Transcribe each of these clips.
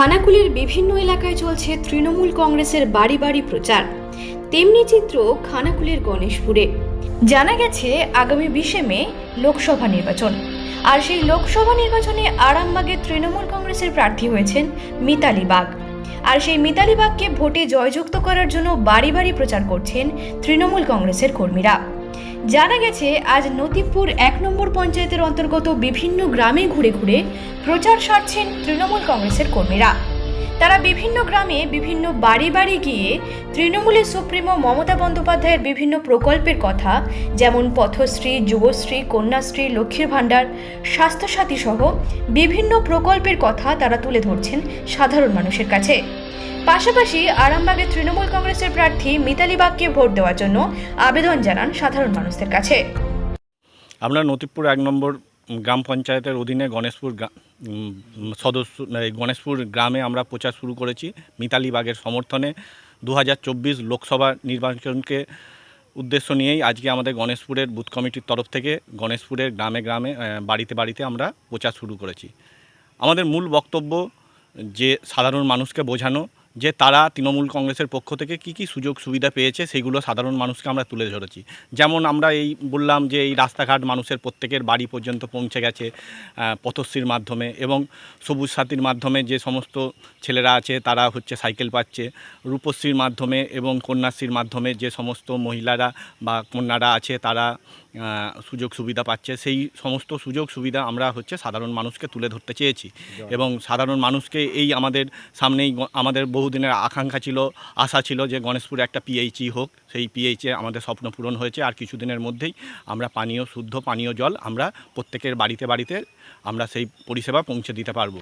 খানাকুলের বিভিন্ন এলাকায় চলছে তৃণমূল কংগ্রেসের বাড়ি বাড়ি প্রচার। তেমনি চিত্র খানাকুলের গণেশপুরে। জানা গেছে, আগামী বিশে মে লোকসভা নির্বাচন। আর সেই লোকসভা নির্বাচনে আরামবাগের তৃণমূল কংগ্রেসের প্রার্থী হয়েছেন মিতালি বাগ। আর সেই মিতালি বাগকে ভোটে জয়যুক্ত করার জন্য বাড়ি বাড়ি প্রচার করছেন তৃণমূল কংগ্রেসের কর্মীরা। জানা গেছে, আজ নতিপুর এক নম্বর পঞ্চায়েতের অন্তর্গত বিভিন্ন গ্রামে ঘুরে ঘুরে প্রচার সারছেন তৃণমূল কংগ্রেসের কর্মীরা। তারা বিভিন্ন গ্রামে বিভিন্ন বাড়ি বাড়ি গিয়ে তৃণমূলের সুপ্রিমো মমতা বন্দ্যোপাধ্যায়ের বিভিন্ন প্রকল্পের কথা, যেমন পথশ্রী, যুবশ্রী, কন্যাশ্রী, লক্ষ্মীর ভাণ্ডার, স্বাস্থ্যসাথী সহ বিভিন্ন প্রকল্পের কথা তারা তুলে ধরছেন সাধারণ মানুষের কাছে। পাশাপাশি আরামবাগের তৃণমূল কংগ্রেসের প্রার্থী মিতালি বাগকে ভোট দেওয়ার জন্য আবেদন জানান সাধারণ মানুষদের কাছে। আমরা নতিপুর এক নম্বর গ্রাম পঞ্চায়েতের অধীনে গণেশপুর সদস্য এই গণেশপুর গ্রামে আমরা প্রচার শুরু করেছি মিতালি বাগের সমর্থনে। দু হাজার চব্বিশ লোকসভা নির্বাচনকে উদ্দেশ্য নিয়েই আজকে আমাদের গণেশপুরের বুথ কমিটির তরফ থেকে গণেশপুরের গ্রামে গ্রামে বাড়িতে বাড়িতে আমরা প্রচার শুরু করেছি। আমাদের মূল বক্তব্য যে সাধারণ মানুষকে বোঝানো যে তারা তৃণমূল কংগ্রেসের পক্ষ থেকে কি কি সুযোগ সুবিধা পেয়েছে, সেগুলো সাধারণ মানুষকে আমরা তুলে ধরেছি। যেমন আমরা এই বললাম যে এই রাস্তাঘাট মানুষের প্রত্যেকের বাড়ি পর্যন্ত পৌঁছে গেছে পথশ্রীর মাধ্যমে এবং সবুজ সাথীর মাধ্যমে যে সমস্ত ছেলেরা আছে তারা হচ্ছে সাইকেল পাচ্ছে। রূপশ্রীর মাধ্যমে এবং কন্যাশ্রীর মাধ্যমে যে সমস্ত মহিলারা বা কন্যারা আছে তারা সুযোগ সুবিধা পাচ্ছে। সেই সমস্ত সুযোগ সুবিধা আমরা হচ্ছে সাধারণ মানুষকে তুলে ধরতে চেয়েছি। এবং সাধারণ মানুষকে এই আমাদের সামনেই আমাদের বহুদিনের আকাঙ্ক্ষা ছিল আশা ছিল যে গণেশপুরে একটা পিএইচই হোক। সেই পিএইচে আমাদের স্বপ্ন পূরণ হয়েছে। আর কিছুদিনের মধ্যেই আমরা পানীয় শুদ্ধ পানীয় জল আমরা প্রত্যেকের বাড়িতে বাড়িতে আমরা সেই পরিষেবা পৌঁছে দিতে পারব।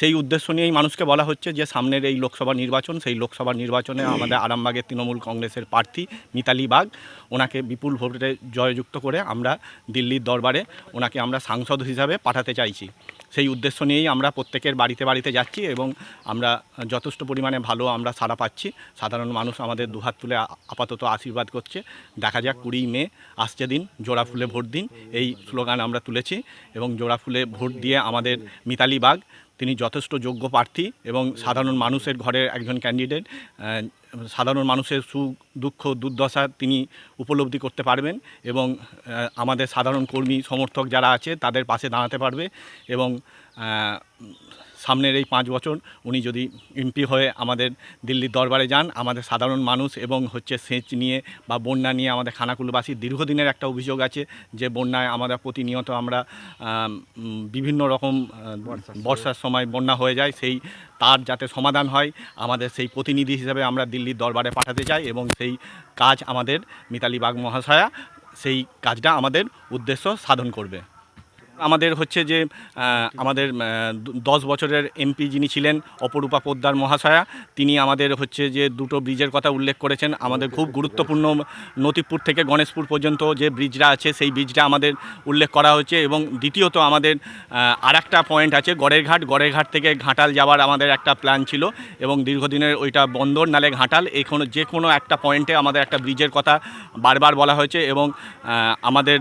সেই উদ্দেশ্য নিয়েই মানুষকে বলা হচ্ছে যে সামনের এই লোকসভা নির্বাচন, সেই লোকসভা নির্বাচনে আমাদের আরামবাগের তৃণমূল কংগ্রেসের প্রার্থী মিতালি বাগ, ওনাকে বিপুল ভোটে জয়যুক্ত করে আমরা দিল্লির দরবারে ওনাকে আমরা সাংসদ হিসাবে পাঠাতে চাইছি। সেই উদ্দেশ্য নিয়েই আমরা প্রত্যেকের বাড়িতে বাড়িতে যাচ্ছি এবং আমরা যথেষ্ট পরিমাণে ভালো আমরা সাড়া পাচ্ছি। সাধারণ মানুষ আমাদের দুহাত তুলে আপাতত আশীর্বাদ করছে। দেখা যাক কুড়ি মে আসছে দিন, জোড়া ফুলে ভোট দিন, এই স্লোগান আমরা তুলেছি এবং জোড়া ফুলে ভোট দিয়ে আমাদের মিতালি বাগ তিনি যথেষ্ট যোগ্য প্রার্থী এবং সাধারণ মানুষের ঘরের একজন ক্যান্ডিডেট সাধারণ মানুষের সুখ, দুঃখ, দুর্দশা তিনি উপলব্ধি করতে পারবেন এবং আমাদের সাধারণ কর্মী সমর্থক যারা আছে তাদের পাশে দাঁড়াতে পারবে এবং সামনের এই পাঁচ বছর উনি যদি এমপি হয়ে আমাদের দিল্লির দরবারে যান আমাদের সাধারণ মানুষ এবং হচ্ছে সেচ নিয়ে বা বন্যা নিয়ে আমাদের খানাকুলবাসীর দীর্ঘদিনের একটা অভিযোগ আছে যে বন্যায় আমরা প্রতিনিয়ত আমরা বিভিন্ন রকম বর্ষার সময় বন্যা হয়ে যায় সেই তার যাতে সমাধান হয় আমাদের সেই প্রতিনিধি হিসেবে আমরা দিল্লির দরবারে পাঠাতে চাই এবং সেই কাজ আমাদের মিতালি বাগ মহাশয়া সেই কাজটা আমাদের উদ্দেশ্য সাধন করবে। আমাদের হচ্ছে যে আমাদের দশ বছরের এমপি যিনি ছিলেন, অপরূপা পোদ্দার মহাশয়া, তিনি আমাদের হচ্ছে যে দুটো ব্রিজের কথা উল্লেখ করেছেন। আমাদের খুব গুরুত্বপূর্ণ নতিপুর থেকে গণেশপুর পর্যন্ত যে ব্রিজটা আছে, সেই ব্রিজটা আমাদের উল্লেখ করা হয়েছে। এবং দ্বিতীয়ত আমাদের আর একটা পয়েন্ট আছে গড়ের ঘাট গড়ের ঘাট থেকে ঘাটাল যাওয়ার আমাদের একটা প্ল্যান ছিল এবং দীর্ঘদিনের ওইটা বন্দর, নালে ঘাটাল। কোনো যে কোনো একটা পয়েন্টে আমাদের একটা ব্রিজের কথা বারবার বলা হয়েছে এবং আমাদের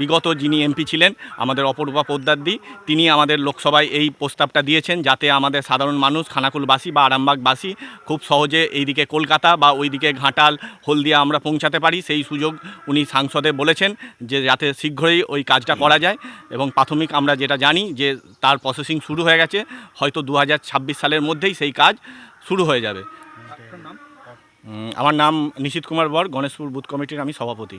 বিগত যিনি এমপি ছিলেন, আমাদের অপরূপা পোদ্দারদি। তিনি আমাদের লোকসভায় এই প্রস্তাবটা দিয়েছেন যাতে আমাদের সাধারণ মানুষ খানাকুলবাসী বা আরামবাগবাসী খুব সহজে এইদিকে কলকাতা বা ওইদিকে ঘাটাল হলদিয়া আমরা পৌঁছাতে পারি। সেই সুযোগ উনি সাংসদে বলেছেন যে যাতে শীঘ্রই ওই কাজটা করা যায় এবং প্রাথমিক আমরা যেটা জানি যে তার প্রসেসিং শুরু হয়ে গেছে। হয়তো দু হাজার ছাব্বিশ সালের মধ্যেই সেই কাজ শুরু হয়ে যাবে। আমার নাম নিশিত কুমার বর গণেশপুর বুথ কমিটির আমি সভাপতি।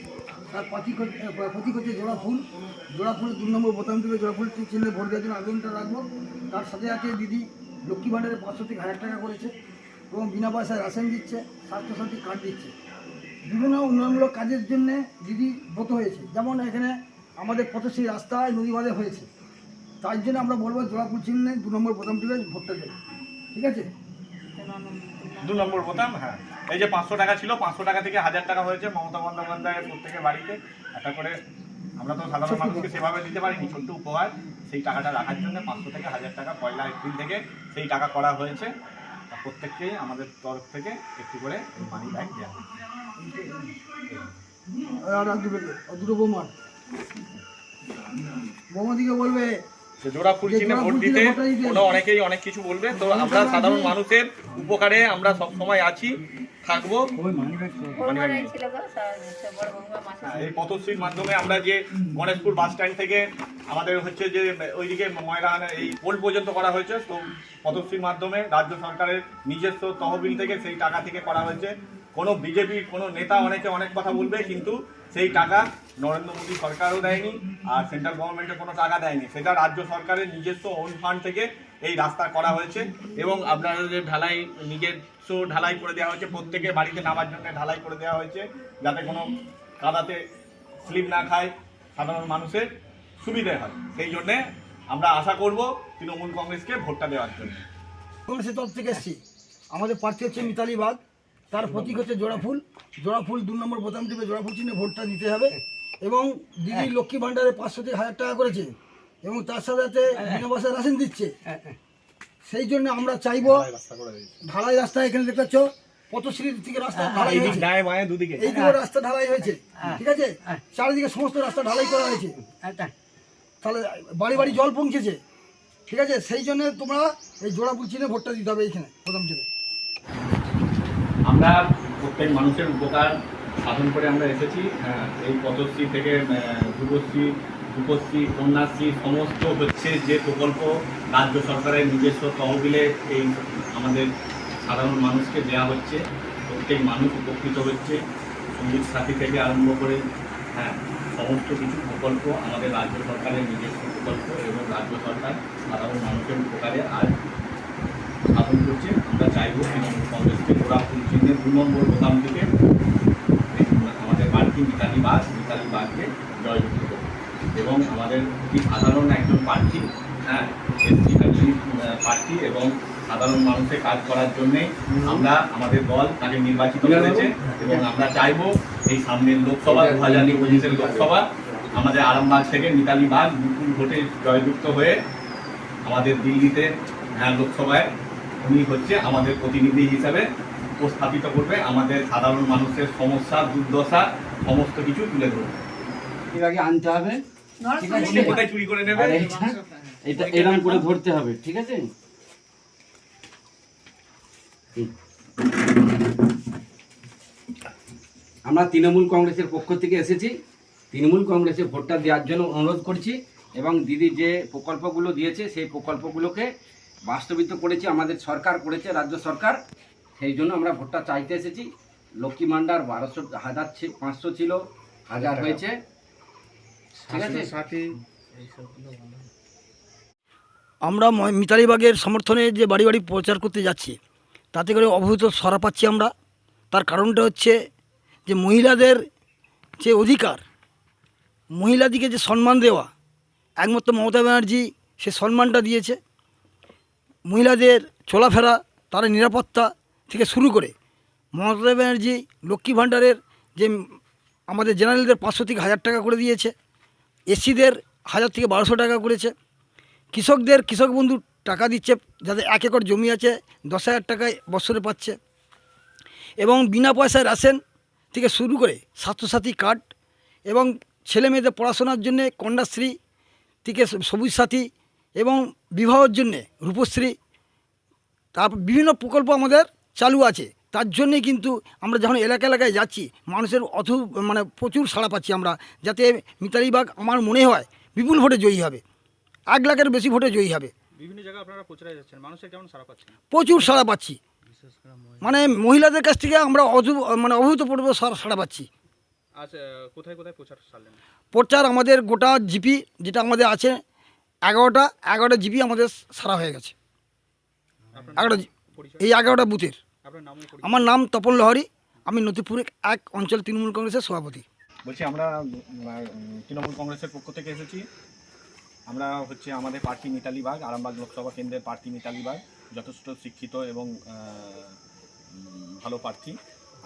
তার আহ, প্রতীক হচ্ছে জোড়া ফুল জোড়া ফুল দু নম্বর বোতাম থেকে জোড়া ফুল চিহ্নে ভোট দেওয়ার জন্য আবেদনটা রাখব। তার সাথে সাথে দিদি লক্ষ্মী ভাণ্ডারে পাঁচশো থেকে হাজার টাকা করেছে এবং বিনা পয়সায় রাশন দিচ্ছে স্বাস্থ্যসাথী কার্ড দিচ্ছে। বিভিন্ন উন্নয়নমূলক কাজের জন্যে দিদি ব্রত হয়েছে। যেমন এখানে আমাদের পথশ্রী রাস্তায় নদী বাঁধে হয়েছে। তার জন্য আমরা বলব জোড়াফুল চিহ্নে দু নম্বর বোতাম টিপে ভোটটা দেবে। ঠিক আছে? দু নম্বর বোতাম হ্যাঁ। এই যে পাঁচশো টাকা ছিল পাঁচশো টাকা থেকে হাজার টাকা হয়েছে মমতা বন্দ্যোপাধ্যায়ের প্রত্যেকের বাড়িতে। একটা করে আমরা তো সাধারণ মানুষকে সেভাবে দিতে পারিনি ছোট্ট উপহার সেই টাকাটা রাখার জন্য পাঁচশো থেকে হাজার টাকা পয়লা এপ্রিল থেকে সেই টাকা করা হয়েছে। প্রত্যেককেই আমাদের তরফ থেকে একটু করে মানি ব্যাগ দেওয়া দুটো বলবে জোড়া ফুল চিহ্নে ভোট দিতে। কোনো অনেকেই অনেক কিছু বলবে। তো আমরা সাধারণ মানুষের উপকারে আমরা সবসময় আছি। থাকব। এই পথশ্রীর মাধ্যমে আমরা যে গণেশপুর বাস স্ট্যান্ড থেকে আমাদের হচ্ছে যে ওইদিকে ময়দান এই পোল পর্যন্ত করা হয়েছে তো পথশ্রীর মাধ্যমে রাজ্য সরকারের নিজস্ব তহবিল থেকে সেই টাকা থেকে করা হয়েছে। কোনো বিজেপির কোনো নেতা অনেকে অনেক কথা বলবে কিন্তু সেই টাকা নরেন্দ্র মোদী সরকারও দেয়নি আর সেন্ট্রাল গভর্নমেন্টে কোনো টাকা দেয়নি। সেটা রাজ্য সরকারের নিজস্ব ওন ফান্ড থেকে এই রাস্তা করা হয়েছে এবং আপনারা যে ঢালাই নিজস্ব ঢালাই করে দেওয়া হয়েছে প্রত্যেকের বাড়িতে নামার জন্য ঢালাই করে দেওয়া হয়েছে যাতে কোনো কাদাতে স্লিপ না খায় সাধারণ মানুষের সুবিধে হয়। সেই জন্যে আমরা আশা করব তৃণমূল কংগ্রেসকে ভোটটা দেওয়ার জন্য। কংগ্রেসের তরফ থেকে এসেছি। আমাদের প্রার্থী হচ্ছে মিতালি বাগ তার প্রতীক হচ্ছে জোড়া ফুল জোড়া ফুল দু নম্বর বোতাম টিপে জোড়া ফুল চিহ্নে ভোটটা দিতে হবে। এবং দিদি লক্ষ্মী ভাণ্ডারে পাঁচশো থেকে হাজার টাকা করেছে। এবং তার সাথে সাথে বিনা পয়সায় রাশন দিচ্ছে। সেই জন্য আমরা চাইব ঢালাই রাস্তা এখানে দেখতে পাচ্ছ পথশ্রী থেকে রাস্তা ঢালাই হয়েছে। এইদিকে রাস্তা ঢালাই হয়েছে ঠিক আছে? চারিদিকে সমস্ত রাস্তা ঢালাই করা হয়েছে। তাহলে বাড়ি বাড়ি জল পৌঁছেছে ঠিক আছে? সেই জন্য তোমরা এই জোড়াপুর চিনে ভোটটা দিতে হবে এইখানে প্রথম থেকে আমরা প্রত্যেক মানুষের উপকার সাধন করে আমরা এসেছি। হ্যাঁ, এই পথশ্রী থেকে আহ, যুবশ্রী রূপশ্রী কন্যাশ্রী সমস্ত হচ্ছে যে প্রকল্প রাজ্য সরকারের নিজস্ব তহবিলে এই আমাদের সাধারণ মানুষকে দেওয়া হচ্ছে, প্রত্যেক মানুষ উপকৃত হচ্ছে, সংগীত সাথী থেকে আরম্ভ করে হ্যাঁ সমস্ত কিছু প্রকল্প আমাদের রাজ্য সরকারের নিজস্ব প্রকল্প এবং রাজ্য সরকার সাধারণ মানুষের উপকারে আর স্থাপন করছে। আমরা চাইব তৃণমূল কংগ্রেসকে গোড়া ফুল চিহ্নে দু নম্বর বোতাম থেকে আমাদের প্রার্থী মিতালি বাগ মিতালি জয়যুক্ত করবে এবং আমাদের অতি সাধারণ একজন প্রার্থী হ্যাঁ এসসি প্রার্থী এবং সাধারণ মানুষের কাজ করার জন্যে আমরা আমাদের দল তাকে নির্বাচিত করেছে এবং আমরা চাইব এই সামনের লোকসভা দু হাজার পঁচিশের লোকসভা আমাদের আরামবাগ থেকে মিতালি বাগ বিপুল ভোটে জয়যুক্ত হয়ে আমাদের দিল্লিতে হ্যাঁ, লোকসভায় উনি হচ্ছে আমাদের প্রতিনিধি হিসাবে উপস্থাপিত করবে। আমাদের সাধারণ মানুষের সমস্যা দুর্দশা সমস্ত কিছু তুলে ধরবে। এর আগে আনতে হবে। কোথায় চুরি করে নেবে? এটা এটা এরকম করে ধরতে হবে ঠিক আছে? আমরা তৃণমূল কংগ্রেসের পক্ষ থেকে এসেছি। তৃণমূল কংগ্রেসে ভোটটা দেওয়ার জন্য অনুরোধ করছি এবং দিদি যে প্রকল্পগুলো দিয়েছে সেই প্রকল্পগুলোকে বাস্তবিত করেছে আমাদের সরকার করেছে রাজ্য সরকার। সেই জন্য আমরা ভোটটা চাইতে এসেছি। লক্ষ্মী ভাণ্ডার বারোশো হাজার পাঁচশো ছিল হাজার হয়েছে। আমরা ম- মিতালি সমর্থনে যে বাড়ি বাড়ি প্রচার করতে যাচ্ছি তাতে করে অভূত সরা পাচ্ছি আমরা। তার কারণটা হচ্ছে যে মহিলাদের যে অধিকার মহিলাদিকে যে সম্মান দেওয়া একমাত্র মমতা ব্যানার্জি সে সম্মানটা দিয়েছে। মহিলাদের চলাফেরা তার নিরাপত্তা থেকে শুরু করে মমতা ব্যানার্জি লক্ষ্মী ভাণ্ডারের যে আমাদের জেনারেলদের পাঁচশো থেকে হাজার টাকা করে দিয়েছে। এসসিদের হাজার থেকে বারোশো টাকা করেছে। কৃষকদের, কৃষক বন্ধু টাকা দিচ্ছে, যাদের এক একর জমি আছে, দশ হাজার টাকায় বছরে পাচ্ছে। এবং বিনা পয়সায় রাশন থেকে শুরু করে স্বাস্থ্যসাথী কার্ড এবং ছেলে মেয়েদের পড়াশোনার জন্যে কন্যাশ্রী থেকে সবুজ সাথী এবং বিবাহর জন্যে রূপশ্রী, তারপর বিভিন্ন প্রকল্প আমাদের চালু আছে। তার জন্যে কিন্তু আমরা যখন এলাকা এলাকায় যাচ্ছি মানুষের অথ মানে প্রচুর সাড়া পাচ্ছি আমরা যাতে মিতালি বাগ আমার মনে হয় বিপুল ভোটে জয়ী হবে। এক লাখের বেশি ভোটে জয়ী হবে। বিভিন্ন জায়গায় আপনারা প্রচারে যাচ্ছেন মানুষের কেমন সারা পাচ্ছেন? প্রচুর সাড়া পাচ্ছি। মানে মহিলাদের কাছ থেকে আমরা অজু মানে অভূতপূর্ব সাড়া সাড়া পাচ্ছি। কোথায় কোথায় প্রচার প্রচার আমাদের গোটা জিপি যেটা আমাদের আছে এগারোটা এগারোটা জিপি আমাদের সারা হয়ে গেছে। এগারোটা এই এগারোটা বুথের। আমার নাম তপন লহরি আমি নতিপুরে এক অঞ্চল তৃণমূল কংগ্রেসের সভাপতি। বলছি আমরা তৃণমূল কংগ্রেসের পক্ষ থেকে এসেছি। আমরা হচ্ছে আমাদের প্রার্থী মিতালি বাগ আরামবাগ লোকসভা কেন্দ্রের প্রার্থী মিতালি বাগ যথেষ্ট শিক্ষিত এবং ভালো প্রার্থী।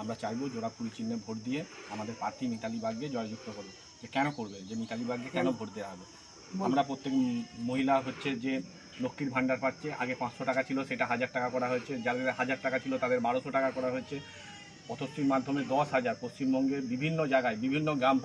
আমরা চাইব জোড়া ফুল চিহ্নে ভোট দিয়ে আমাদের প্রার্থী মিতালি বাগকে জয়যুক্ত করুন যে কেন করবে? যে মিতালি বাগকে কেন ভোট দেওয়া হবে? আমরা প্রত্যেক মহিলা হচ্ছে যে লক্ষ্মীর ভাণ্ডার পাচ্ছে। আগে পাঁচশো টাকা ছিল, সেটা হাজার টাকা করা হয়েছে। যাদের হাজার টাকা ছিল, তাদের বারোশো টাকা করা হয়েছে। পথশ্রীর মাধ্যমে দশ হাজার। পশ্চিমবঙ্গের বিভিন্ন জায়গায়, বিভিন্ন গ্রাম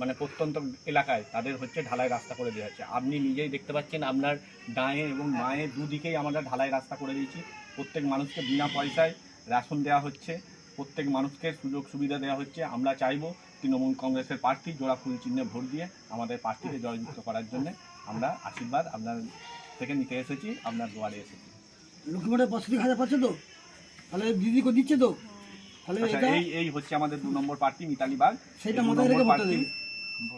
মানে প্রত্যন্ত এলাকায় তাদের হচ্ছে ঢালাই রাস্তা করে দেওয়া হচ্ছে। আপনি নিজেই দেখতে পাচ্ছেন, আপনার ডায়ে এবং মায়ে দুদিকেই আমরা ঢালাই রাস্তা করে দিয়েছি। প্রত্যেক মানুষকে বিনা পয়সায় রেশন দেওয়া হচ্ছে। প্রত্যেক মানুষকে সুযোগ সুবিধা দেওয়া হচ্ছে। আমরা চাইব তৃণমূল কংগ্রেসের প্রার্থী জোড়া ফুল চিহ্নে ভোট দিয়ে আমাদের প্রার্থীকে জয়যুক্ত করার জন্য আমরা আশীর্বাদ আপনার থেকে নিতে এসেছি আপনার দুয়ারে এসেছি। লক্ষ্মীমাঠে পাঁচশো হাজার পাচ্ছে তো? তাহলে দিদিকে দিচ্ছে তো? তাহলে আচ্ছা এই এই হচ্ছে আমাদের দু নম্বর পার্টি মিতালি বাগ। সেটা মাথায় রেখে ভোটটা দেবে।